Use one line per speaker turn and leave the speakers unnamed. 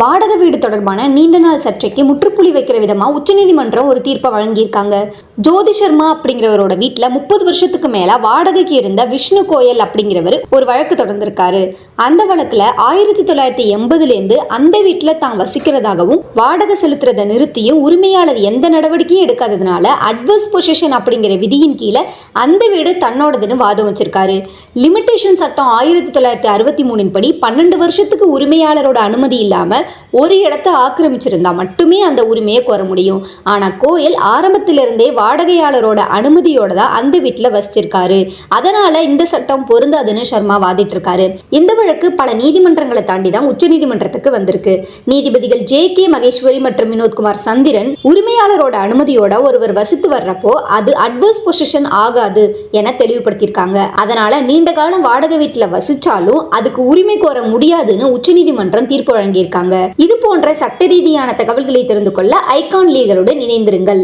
வாடகை வீடு தொடர்பான நீண்ட நாள் சர்ச்சைக்கு முற்றுப்புள்ளி வைக்கிற விதமாக உச்சநீதிமன்றம் ஒரு தீர்ப்பை வழங்கியிருக்காங்க. ஜோதி சர்மா அப்படிங்கிறவரோட வீட்டில் முப்பது வருஷத்துக்கு மேலே வாடகைக்கு இருந்த விஷ்ணு கோயல் அப்படிங்கிறவர் ஒரு வழக்கு தொடர்ந்திருக்காரு. அந்த வழக்கில் ஆயிரத்தி தொள்ளாயிரத்தி எண்பதுலேருந்து அந்த வீட்டில் தான் வசிக்கிறதாகவும் வாடகை செலுத்துறதை நிறுத்தியும் உரிமையாளர் எந்த நடவடிக்கையும் எடுக்காததுனால அட்வர்ஸ் பொசிஷன் அப்படிங்கிற விதியின் கீழே அந்த வீடு தன்னோடதுன்னு வாதம் வச்சிருக்காரு லிமிட்டேஷன் சட்டம் ஆயிரத்தி தொள்ளாயிரத்தி அறுபத்தி மூணின் படி பன்னெண்டு வருஷத்துக்கு உரிமையாளரோட அனுமதி இல்லாமல் ஒரு இடத்தை ஆக்கிரமிச்சிருந்தா மட்டுமே அந்த உரிமையை கோர முடியும். ஆனால் கோயில் ஆரம்பத்திலிருந்தே வாடகையாளரோட அனுமதியோட தான் அந்த வீட்டில் வசிச்சிருக்காரு. அதனால இந்த சட்டம் பொருந்தாதுன்னு சர்மா வாதிட்டு இருக்காரு இந்த வழக்கு பல நீதிமன்றங்களை தாண்டி தான் உச்சநீதிமன்றத்துக்கு வந்திருக்கு. நீதிபதிகள் ஜே கே மகேஸ்வரி மற்றும் வினோத்குமார் சந்திரன் உரிமையாளரோட அனுமதியோட ஒருவர் வசித்து வர்றப்போ அது அட்வர்ஸ் பொசிஷன் ஆகாது என தெளிவுபடுத்தியிருக்காங்க. அதனால நீண்ட காலம் வாடகை வீட்டில் வசிச்சாலும் அதுக்கு உரிமை கோர முடியாதுன்னு உச்சநீதிமன்றம் தீர்ப்பு வழங்கியிருக்காங்க. இது போன்ற சட்ட ரீதியான தகவல்களை தெரிந்து கொள்ள ஐகான் லீகலுடன் இணைந்திருங்கள்.